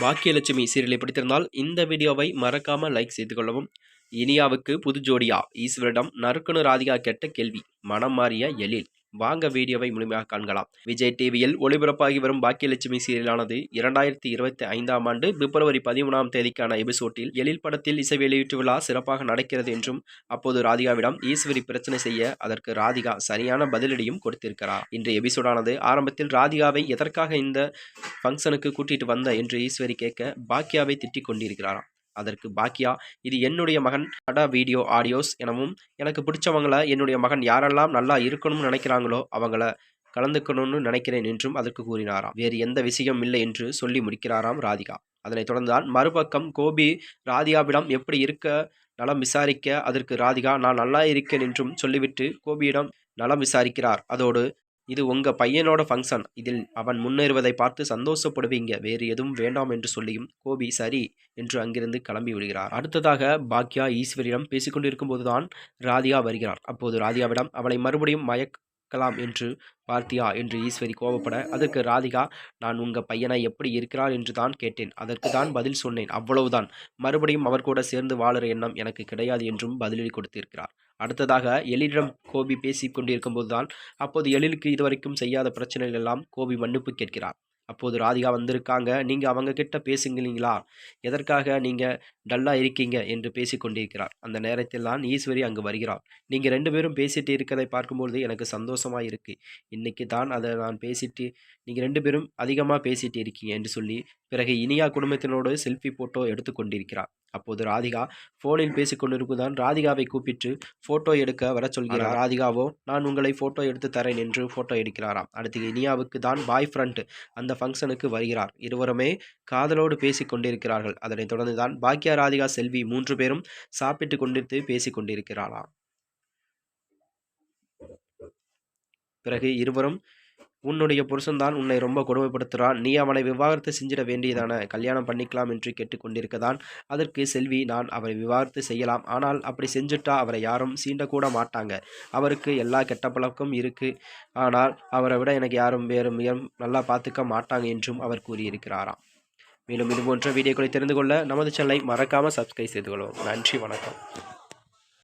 பாக்கியலட்சுமி சீரியலை பிடித்திருந்தால் இந்த வீடியோவை மறக்காம லைக் செய்து கொள்ளவும். இனியாவுக்கு புது ஜோடியா ஈஸ்வரிடம் நறுக்குனு ராதிகா கேட்ட கேள்வி மனம் மாறிய எழில். வாங்க வீடியோவை முழுமையாக காண்கலாம். விஜய் டிவியில் ஒளிபரப்பாகி வரும் பாக்கியலட்சுமி சீரியலானது இரண்டாயிரத்தி இருபத்தி ஐந்தாம் ஆண்டு பிப்ரவரி பதிமூணாம் தேதிக்கான எபிசோட்டில் எழில் படத்தில் இசை வெளியீட்டு விழா சிறப்பாக நடக்கிறது என்றும் அப்போது ராதிகாவிடம் ஈஸ்வரி பிரச்சனை செய்ய அதற்கு ராதிகா சரியான பதிலடியும் கொடுத்திருக்கிறார். இன்று எபிசோடானது ஆரம்பத்தில் ராதிகாவை எதற்காக இந்த ஃபங்க்ஷனுக்கு கூட்டிட்டு வந்த என்று ஈஸ்வரி கேட்க பாக்கியாவை திட்டிக் கொண்டிருக்கிறாராம். அதற்கு பாக்கியா இது என்னுடைய மகன் பட வீடியோ ஆடியோஸ் எனவும் எனக்கு பிடிச்சவங்கள என்னுடைய மகன் யாரெல்லாம் நல்லா இருக்கணும்னு நினைக்கிறாங்களோ அவங்கள கலந்துக்கணும்னு நினைக்கிறேன் என்றும் அதற்கு கூறினாராம். வேறு எந்த விஷயம் இல்லை என்று சொல்லி முடிக்கிறாராம் ராதிகா. அதனைத் தொடர்ந்தான் மறுபக்கம் கோபி ராதிகாவிடம் எப்படி இருக்க நலம் விசாரிக்க அதற்கு ராதிகா நான் நல்லா இருக்கேன் என்றும் சொல்லிவிட்டு கோபியிடம் நலம் விசாரிக்கிறார். அதோடு இது உங்க பையனோட ஃபங்க்ஷன் இதில் அவன் முன்னேறுவதை பார்த்து சந்தோஷப்படுவீங்க. வேறு எதுவும் வேண்டாம் என்று சொல்லியும் கோபி சரி என்று அங்கிருந்து கிளம்பி விடுகிறார். அடுத்ததாக பாக்யா ஈஸ்வரியிடம் பேசிக்கொண்டிருக்கும் போதுதான் ராதிகா வருகிறார். அப்போது ராதிகாவிடம் அவளை மறுபடியும் மயக் இருக்கலாம் என்று பார்த்தியா என்று ஈஸ்வரி கோபப்பட அதற்கு ராதிகா நான் உங்க பையனை எப்படி இருக்கிறார் என்று தான் கேட்டேன். அதற்கு தான் பதில் சொன்னேன். அவ்வளவுதான். மறுபடியும் அவர் கூட சேர்ந்து வாழுற எண்ணம் எனக்கு கிடையாது என்றும் பதிலடி கொடுத்திருக்கிறார். அடுத்ததாக எழிலிடம் கோபி பேசி கொண்டிருக்கும் போதுதான் அப்போது எழிலுக்கு இதுவரைக்கும் செய்யாத பிரச்சனைகள் எல்லாம் கோபி மன்னிப்பு கேட்கிறார். அப்போது ராதிகா வந்திருக்காங்க. நீங்கள் அவங்க கிட்ட பேசுங்களீங்களா எதற்காக நீங்கள் டல்லாக இருக்கீங்க? என்று பேசி கொண்டிருக்கிறார் அந்த நேரத்தில் தான் ஈஸ்வரி அங்கு வருகிறார். நீங்கள் ரெண்டு பேரும் பேசிட்டு இருக்கிறதை பார்க்கும்பொழுது எனக்கு சந்தோஷமாக இருக்குது இன்றைக்கி தான் அதை நான் பேசிட்டு நீங்கள் ரெண்டு பேரும் அதிகமாக பேசிட்டு இருக்கீங்க என்று சொல்லி பிறகு இனியா குடும்பத்தினோடு செல்ஃபி ஃபோட்டோ எடுத்து கொண்டிருக்கிறார் அப்போது ராதிகா ஃபோனில் பேசி கொண்டிருப்பதுதான் ராதிகாவை கூப்பிட்டு ஃபோட்டோ எடுக்க வர சொல்கிறார். ராதிகாவோ நான் உங்களை ஃபோட்டோ எடுத்து தரேன் என்று ஃபோட்டோ எடுக்கிறாராம். அடுத்து இனியாவுக்கு தான் பாய் ஃப்ரெண்ட் அந்த ஃபங்க்ஷனுக்கு வருகிறார். இருவருமே காதலோடு பேசி கொண்டிருக்கிறார்கள். அதனைத் தொடர்ந்து தான் பாக்கியா ராதிகா செல்வி மூன்று பேரும் சாப்பிட்டு கொண்டிருத்து பேசி கொண்டிருக்கிறாராம் பிறகு இருவரும் உன்னுடைய புருஷன்தான் உன்னை ரொம்ப கொடுமைப்படுத்துகிறான் நீ அவனை விவாகரத்து செஞ்சிட வேண்டியதான கல்யாணம் பண்ணிக்கலாம் என்று கேட்டுக்கொண்டிருக்கதான். அதற்கு செல்வி நான் அவரை விவாகரத்து செய்யலாம். ஆனால் அப்படி செஞ்சுட்டா அவரை யாரும் சீண்டக்கூட மாட்டாங்க. அவருக்கு எல்லா கெட்ட பழக்கம் இருக்குது ஆனால் அவரை விட எனக்கு யாரும் வேறு மிகவும் நல்லா பார்த்துக்க மாட்டாங்க என்றும் அவர் கூறியிருக்கிறாராம். மேலும் இது போன்ற வீடியோக்களை தெரிந்து கொள்ள நமது சேனலை மறக்காமல் சப்ஸ்கிரைப் செய்து கொள்வோம் நன்றி வணக்கம்.